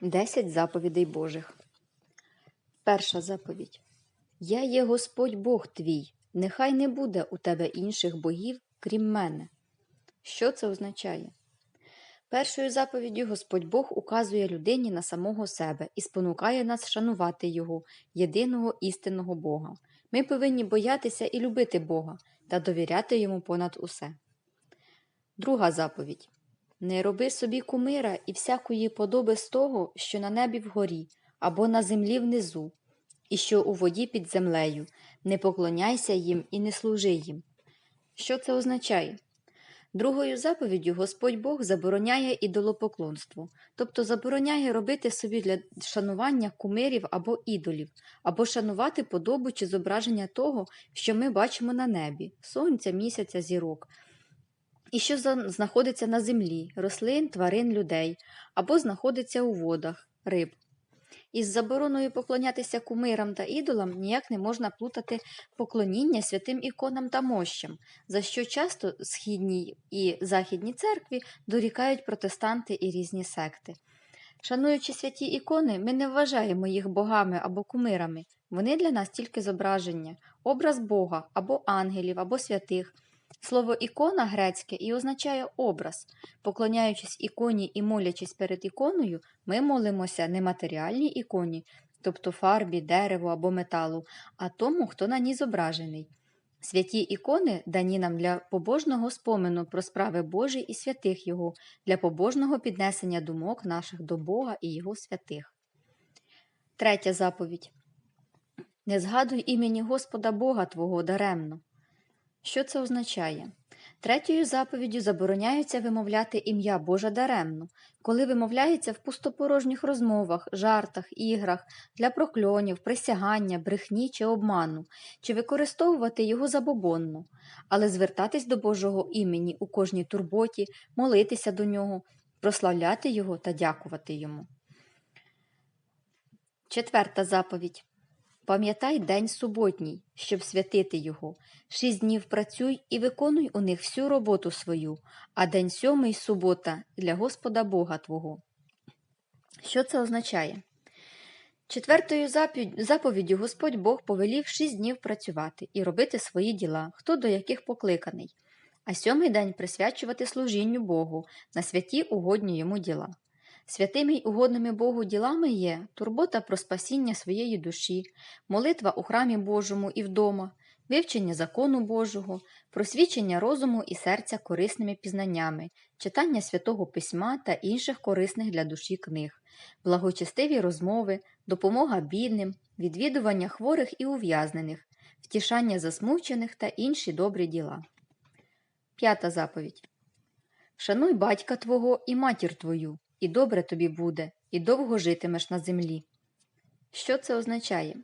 Десять заповідей Божих. Перша заповідь. Я є Господь Бог твій, нехай не буде у тебе інших богів, крім мене. Що це означає? Першою заповіддю Господь Бог указує людині на самого себе і спонукає нас шанувати Його, єдиного істинного Бога. Ми повинні боятися і любити Бога та довіряти йому понад усе. Друга заповідь. Не роби собі кумира і всякої подоби з того, що на небі вгорі, або на землі внизу, і що у воді під землею. Не поклоняйся їм і не служи їм. Що це означає? Другою заповіддю Господь Бог забороняє ідолопоклонство, тобто забороняє робити собі для шанування кумирів або ідолів, або шанувати подобу чи зображення того, що ми бачимо на небі сонця, місяця, зірок, і що знаходиться на землі, рослин, тварин, людей, або знаходиться у водах, риб. Із забороною поклонятися кумирам та ідолам ніяк не можна плутати поклоніння святим іконам та мощам, за що часто східній і західній церкві дорікають протестанти і різні секти. Шануючи святі ікони, ми не вважаємо їх богами або кумирами. Вони для нас тільки зображення, образ Бога або ангелів, або святих. Слово ікона грецьке і означає образ. Поклоняючись іконі і молячись перед іконою, ми молимося не матеріальній іконі, тобто фарбі, дереву або металу, а тому, хто на ній зображений. Святі ікони дані нам для побожного спомену про справи Божі і святих Його, для побожного піднесення думок наших до Бога і Його святих. Третя заповідь. Не згадуй імені Господа Бога Твого даремно. Що це означає? Третьою заповіддю забороняється вимовляти ім'я Боже даремно, коли вимовляється в пустопорожніх розмовах, жартах, іграх, для прокльонів, присягання, брехні чи обману, чи використовувати його забобонно, але звертатись до Божого імені у кожній турботі, молитися до нього, прославляти його та дякувати йому. Четверта заповідь. Пам'ятай день суботній, щоб святити його. Шість днів працюй і виконуй у них всю роботу свою, а день сьомий субота для Господа Бога Твого. Що це означає? Четвертою заповіддю Господь Бог повелів шість днів працювати і робити свої діла, хто до яких покликаний, а сьомий день присвячувати служінню Богу на святі угодні йому діла. Святими й угодними Богу ділами є турбота про спасіння своєї душі, молитва у храмі Божому і вдома, вивчення закону Божого, просвічення розуму і серця корисними пізнаннями, читання святого письма та інших корисних для душі книг, благочестиві розмови, допомога бідним, відвідування хворих і ув'язнених, втішання засмучених та інші добрі діла. П'ята заповідь. Шануй батька твого і матір твою, і добре тобі буде, і довго житимеш на землі. Що це означає?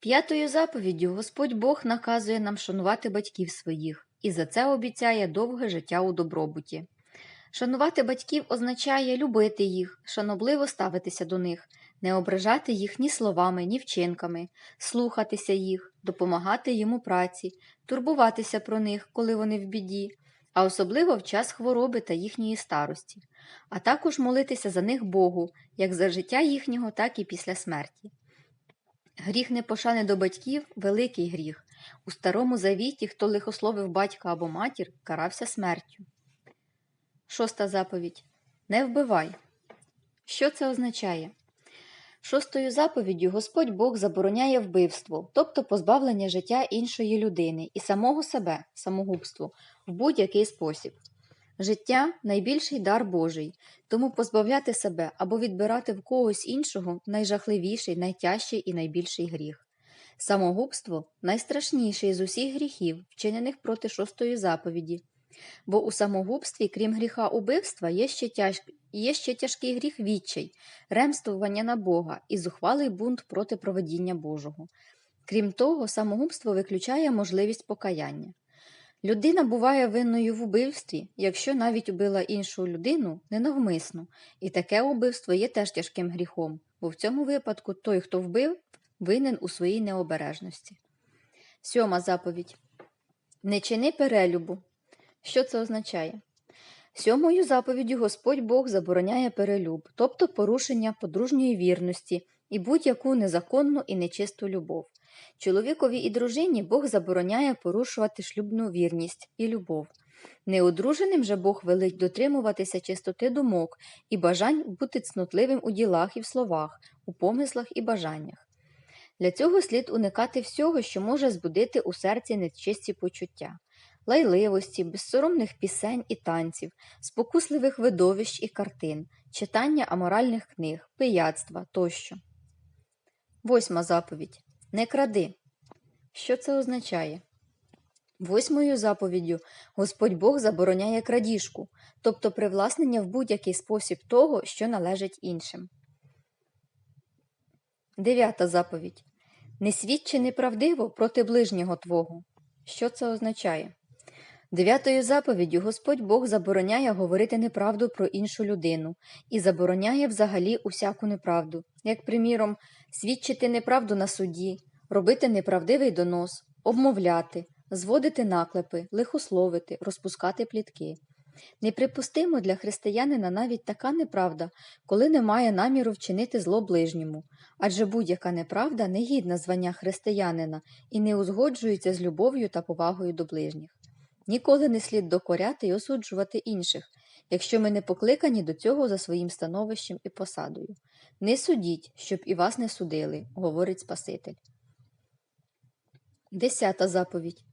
П'ятою заповіддю Господь Бог наказує нам шанувати батьків своїх, і за це обіцяє довге життя у добробуті. Шанувати батьків означає любити їх, шанобливо ставитися до них, не ображати їх ні словами, ні вчинками, слухатися їх, допомагати їм у праці, турбуватися про них, коли вони в біді, а особливо в час хвороби та їхньої старості, а також молитися за них Богу, як за життя їхнього, так і після смерті. Гріх непошани до батьків великий гріх. У старому завіті, хто лихословив батька або матір, карався смертю. Шоста заповідь. Не вбивай. Що це означає? Шостою заповіддю Господь Бог забороняє вбивство, тобто позбавлення життя іншої людини і самого себе, самогубство, в будь-який спосіб. Життя найбільший дар Божий, тому позбавляти себе або відбирати в когось іншого найжахливіший, найтяжчий і найбільший гріх. Самогубство найстрашніший з усіх гріхів, вчинених проти шостої заповіді. Бо у самогубстві, крім гріха убивства, є ще, тяж... є ще тяжкий гріх відчай, ремствування на Бога і зухвалий бунт проти проведіння Божого. Крім того, самогубство виключає можливість покаяння. Людина буває винною в убивстві, якщо навіть убила іншу людину ненавмисно, і таке убивство є теж тяжким гріхом, бо в цьому випадку той, хто вбив, винен у своїй необережності. Сьома заповідь. Не чини перелюбу. Що це означає? Сьомою заповіддю Господь Бог забороняє перелюб, тобто порушення подружньої вірності і будь-яку незаконну і нечисту любов. Чоловікові і дружині Бог забороняє порушувати шлюбну вірність і любов. Неодруженим же Бог велить дотримуватися чистоти думок і бажань бути цнотливим у ділах і в словах, у помислах і бажаннях. Для цього слід уникати всього, що може збудити у серці нечисті почуття, лайливості, безсоромних пісень і танців, спокусливих видовищ і картин, читання аморальних книг, пияцтва тощо. Восьма заповідь. Не кради. Що це означає? Восьмою заповіддю Господь Бог забороняє крадіжку, тобто привласнення в будь-який спосіб того, що належить іншим. Дев'ята заповідь. Не свідчи неправдиво проти ближнього твого. Що це означає? Дев'ятою заповіддю Господь Бог забороняє говорити неправду про іншу людину і забороняє взагалі усяку неправду, як, приміром, свідчити неправду на суді, робити неправдивий донос, обмовляти, зводити наклепи, лихословити, розпускати плітки. Неприпустимо для християнина навіть така неправда, коли немає наміру вчинити зло ближньому, адже будь-яка неправда не гідна звання християнина і не узгоджується з любов'ю та повагою до ближніх. Ніколи не слід докоряти і осуджувати інших, якщо ми не покликані до цього за своїм становищем і посадою. Не судіть, щоб і вас не судили, говорить Спаситель. Десята заповідь.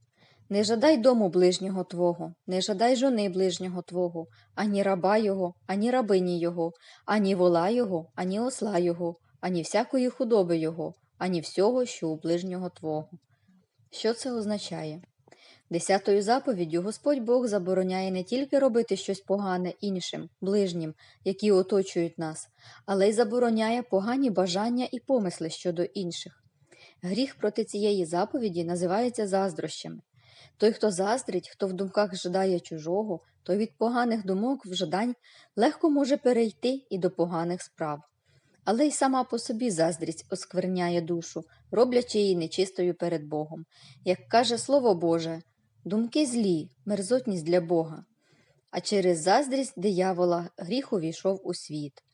Не жадай дому ближнього твого, не жадай жони ближнього твого, ані раба його, ані рабині його, ані вола його, ані осла його, ані всякої худоби його, ані всього, що у ближнього твого. Що це означає? Десятою заповіддю Господь Бог забороняє не тільки робити щось погане іншим, ближнім, які оточують нас, але й забороняє погані бажання і помисли щодо інших. Гріх проти цієї заповіді називається заздрощами. Той, хто заздрить, хто в думках жадає чужого, той від поганих думок в жадань легко може перейти і до поганих справ. Але й сама по собі заздрість оскверняє душу, роблячи її нечистою перед Богом. Як каже Слово Боже, думки злі, мерзотність для Бога. А через заздрість диявола гріх увійшов у світ.